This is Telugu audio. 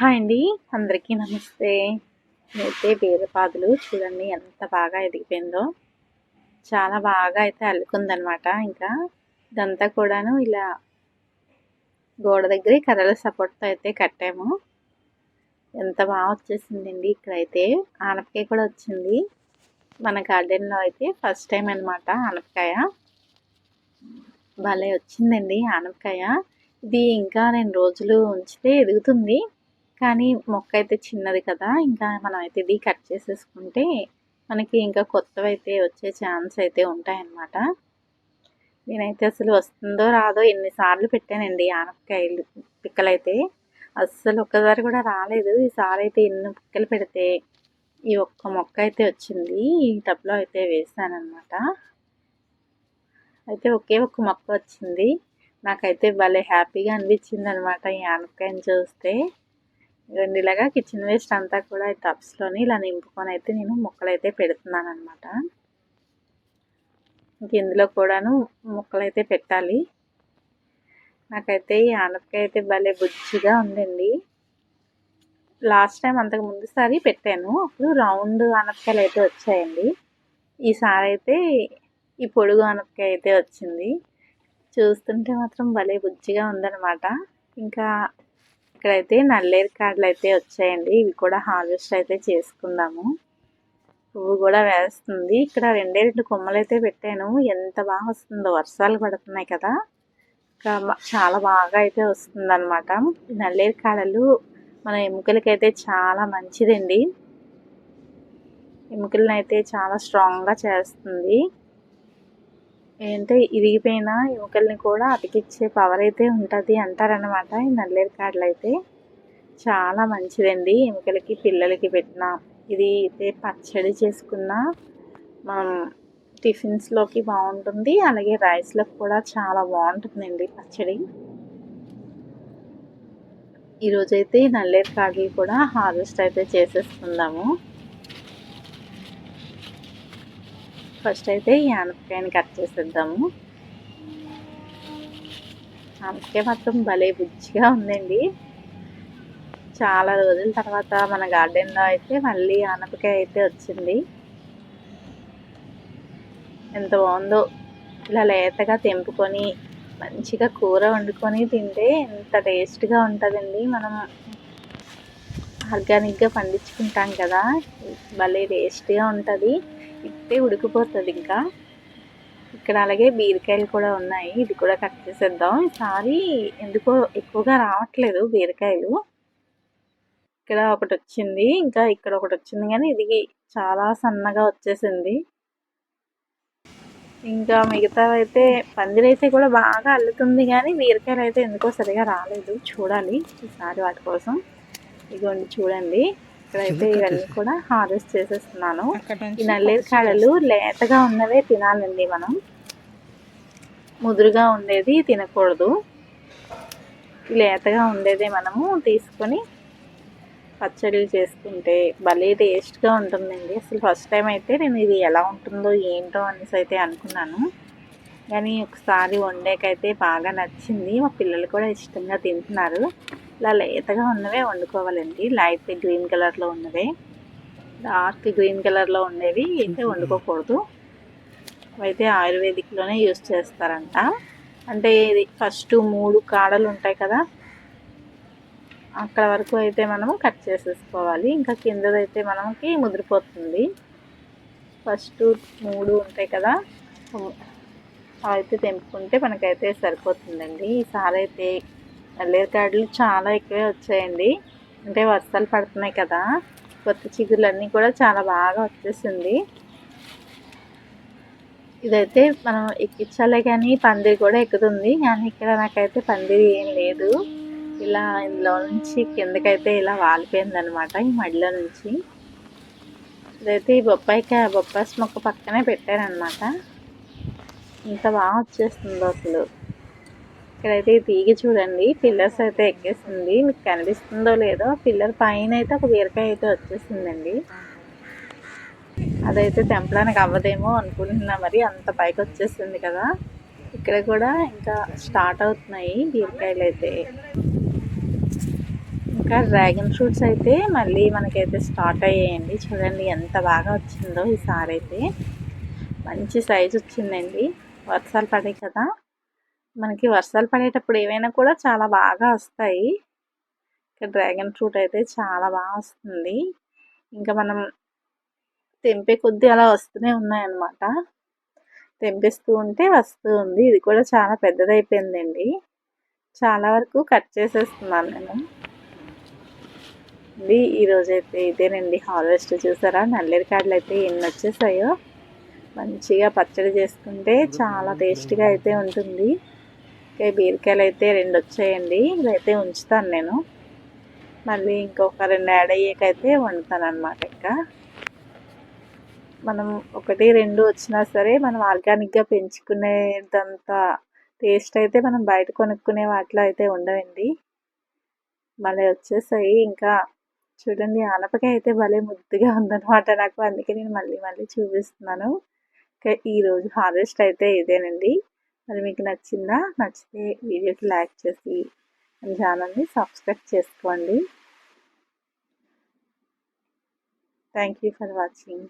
హాయ్ అండి. అందరికీ నమస్తే. అయితే బీరపాదులు చూడండి ఎంత బాగా ఎదిగిపోయిందో. చాలా బాగా అయితే అల్లుకుందనమాట. ఇంకా ఇదంతా కూడాను ఇలా గోడ దగ్గర కర్రల సపోర్ట్తో అయితే కట్టాము. ఎంత బాగా వచ్చేసిందండి ఇక్కడైతే. ఆనపకాయ కూడా వచ్చింది. మన గార్డెన్లో అయితే ఫస్ట్ టైం అనమాట ఆనపకాయ. భలే వచ్చిందండి ఆనపకాయ. ఇది ఇంకా రెండు రోజులు ఉంచితే ఎదుగుతుంది. కానీ మొక్క అయితే చిన్నది కదా ఇంకా మనం అయితే ఇది కట్ చేసేసుకుంటే మనకి ఇంకా కొత్తవి అయితే వచ్చే ఛాన్స్ అయితే ఉంటాయన్నమాట. నేనైతే అసలు వస్తుందో రాదో ఎన్నిసార్లు పెట్టానండి ఆనపకాయలు పిక్కలైతే. అస్సలు ఒక్కసారి కూడా రాలేదు. ఈసారి అయితే ఎన్ని పిక్కలు పెడితే ఈ ఒక్క మొక్క అయితే వచ్చింది ఈ టబ్లో అయితే వేసానమాట అయితే ఒకే ఒక్క మొక్క వచ్చింది. నాకైతే భలే హ్యాపీగా అనిపించింది అనమాట ఈ ఆనపకాయని చూస్తే. రెండు ఇలాగా కిచెన్ వేస్ట్ అంతా కూడా ఈ టబ్స్లోని ఇలా నింపుకొని అయితే నేను మొక్కలు అయితే పెడుతున్నాను అనమాట ఇంక ఇందులో కూడాను మొక్కలు అయితే పెట్టాలి. నాకైతే ఈ ఆనపకాయ అయితే భలే బుజ్జిగా ఉందండి. లాస్ట్ టైం అంతకు ముందుసారి పెట్టాను. అప్పుడు రౌండ్ ఆనపకాయలు అయితే వచ్చాయండి. ఈసారి అయితే ఈ పొడుగు ఆనపకాయ అయితే వచ్చింది. చూస్తుంటే మాత్రం భలే బుజ్జిగా ఉందనమాట ఇంకా ఇక్కడైతే నల్లేరు కాడలు అయితే వచ్చాయండి. ఇవి కూడా హార్వెస్ట్ అయితే చేసుకుందాము. పువ్వు కూడా వేస్తుంది. ఇక్కడ రెండే రెండు కొమ్మలు అయితే పెట్టాను. ఎంత బాగా వస్తుందో. వర్షాలు పడుతున్నాయి కదా. చాలా బాగా అయితే వస్తుంది అనమాట నల్లేరు కాడలు మన ఎముకలకైతే చాలా మంచిదండి. ఎముకలను అయితే చాలా స్ట్రాంగ్గా చేస్తుంది. ఏంటంటే ఇరిగిపోయిన ఎముకల్ని కూడా అతికిచ్చే పవర్ అయితే ఉంటుంది అంటారనమాట ఈ నల్లేరు కాడలు అయితే. చాలా మంచిదండి ఎముకలకి పిల్లలకి పెట్టిన. ఇది అయితే పచ్చడి చేసుకున్న మనం టిఫిన్స్లోకి బాగుంటుంది. అలాగే రైస్లోకి కూడా చాలా బాగుంటుందండి పచ్చడి. ఈరోజైతే నల్లేరు కాడలు కూడా హార్వెస్ట్ అయితే చేసేసుకుందాము. ఫస్ట్ అయితే ఈ ఆనపకాయని కట్ చేసేద్దాము. ఆనపకాయ మాత్రం భలే బుజ్జిగా ఉందండి. చాలా రోజుల తర్వాత మన గార్డెన్లో అయితే మళ్ళీ ఆనపకాయ అయితే వచ్చింది. ఎంత బాగుందో ఇలా లేతగా తెంపుకొని మంచిగా కూర వండుకొని తింటే ఎంత టేస్ట్గా ఉంటుందండి. మనం ఆర్గానిక్గా పండించుకుంటాం కదా భలే టేస్ట్గా ఉంటుంది. ఇప్పుడే ఉడికిపోతుంది ఇంకా. ఇక్కడ అలాగే బీరకాయలు కూడా ఉన్నాయి. ఇది కూడా కట్ చేసేద్దాం. ఈసారి ఎందుకో ఎక్కువగా రావట్లేదు బీరకాయలు. ఇక్కడ ఒకటి వచ్చింది. ఇంకా ఇక్కడ ఒకటి వచ్చింది కానీ ఇది చాలా సన్నగా వచ్చేసింది. ఇంకా మిగతా అయితే పందిరైతే కూడా బాగా అల్లుతుంది కానీ బీరకాయలు అయితే ఎందుకో సరిగా రాలేదు. చూడాలి ఈసారి వాటి కోసం. ఇదిగోండి చూడండి. ఇక్కడైతే ఇవన్నీ కూడా హార్వెస్ట్ చేసేస్తున్నాను. ఈ నల్లేరు కాడలు లేతగా ఉన్నవే తినాలండి మనం. ముదురుగా ఉండేది తినకూడదు. లేతగా ఉండేదే మనము తీసుకొని పచ్చడి చేసుకుంటే భలే టేస్ట్గా ఉంటుందండి. అసలు ఫస్ట్ టైం అయితే నేను ఇది ఎలా ఉంటుందో ఏంటో అనేసి అయితే అనుకున్నాను. కానీ ఒకసారి వండేకైతే బాగా నచ్చింది. మా పిల్లలు కూడా ఇష్టంగా తింటున్నారు. ఇలా లేతగా ఉన్నవే వండుకోవాలండి. లైట్ గ్రీన్ కలర్లో ఉన్నవే. డార్క్ గ్రీన్ కలర్లో ఉండేవి అయితే వండుకోకూడదు. అయితే ఆయుర్వేదిక్లోనే యూస్ చేస్తారంట. అంటే ఇది ఫస్ట్ మూడు కాడలు ఉంటాయి కదా అక్కడ వరకు అయితే మనము కట్ చేసేసుకోవాలి. ఇంకా కిందదైతే మనకి ముదిరిపోతుంది. ఫస్ట్ మూడు ఉంటాయి కదా అయితే తెంపుకుంటే మనకైతే సరిపోతుందండి. ఈసారి అయితే నల్లేరు చాలా ఎక్కువే వచ్చాయండి. అంటే వర్షాలు పడుతున్నాయి కదా. కొత్త చిగురులన్నీ కూడా చాలా బాగా వచ్చేసింది. ఇదైతే మనం ఎక్కించాలే కానీ పందిరి కూడా ఎక్కుతుంది. కానీ ఇక్కడ నాకైతే పందిరి ఏం లేదు. ఇలా ఇందులో నుంచి కిందకైతే ఇలా వాలిపోయిందనమాట ఈ మడిలో నుంచి. ఇదైతే ఈ బొప్పాయికాయ బొప్పాస్ మొక్క పక్కనే పెట్టారనమాట ఇంత బాగా వచ్చేస్తుంది అసలు. ఇక్కడైతే తీగి చూడండి పిల్లర్స్ అయితే ఎక్కేసింది. మీకు కనిపిస్తుందో లేదో పిల్లర్ పైన అయితే ఒక బీరకాయ అయితే వచ్చేసిందండి. అదైతే తెంపడానికి అవ్వదేమో అనుకుంటున్నా మరి అంత పైకి వచ్చేసింది కదా. ఇక్కడ కూడా ఇంకా స్టార్ట్ అవుతున్నాయి బీరకాయలు అయితే. ఇంకా డ్రాగన్ ఫ్రూట్స్ అయితే మళ్ళీ మనకైతే స్టార్ట్ అయ్యాయండి. చూడండి ఎంత బాగా వచ్చిందో ఈసారి అయితే మంచి సైజు వచ్చిందండి. వర్షాలు పడే కదా. మనకి వర్షాలు పడేటప్పుడు ఏవైనా కూడా చాలా బాగా వస్తాయి. ఇంకా డ్రాగన్ ఫ్రూట్ అయితే చాలా బాగా వస్తుంది. ఇంకా మనం తెంపే కొద్దీ అలా వస్తూనే ఉన్నాయన్నమాట. తెంపిస్తూ ఉంటే వస్తూ ఉంది. ఇది కూడా చాలా పెద్దదైపోయిందండి. చాలా వరకు కట్ చేసేస్తున్నాను నేను. ఇది ఈరోజైతే ఇదేనండి. హార్వెస్ట్ చూసారా? నల్లేరు కాడలు అయితే ఎన్ని వచ్చేసాయో. మంచిగా పచ్చడి చేసుకుంటే చాలా టేస్ట్గా అయితే ఉంటుంది. ఇంకా బీరకాయలు అయితే రెండు వచ్చాయండి. ఇదైతే ఉంచుతాను నేను. మళ్ళీ ఇంకొక రెండు యాడ్ అయ్యాకైతే వండుతాను అనమాట ఇంకా. మనం ఒకటి రెండు వచ్చినా సరే మనం ఆర్గానిక్గా పెంచుకునేదంత టేస్ట్ అయితే మనం బయట కొనుక్కునే వాటిలో అయితే ఉండవండి. మళ్ళీ వచ్చేసాయి. ఇంకా చూడండి ఆనపకాయ అయితే భలే ముద్దుగా ఉందన్నమాట నాకు. అందుకే నేను మళ్ళీ మళ్ళీ చూపిస్తున్నాను. ఇంకా ఈరోజు హార్వెస్ట్ అయితే ఇదేనండి. మరి మీకు నచ్చిందా నచ్చితే వీడియోకి లైక్ చేసి మన ఛానల్ని సబ్స్క్రైబ్ చేసుకోండి. Thank you for watching.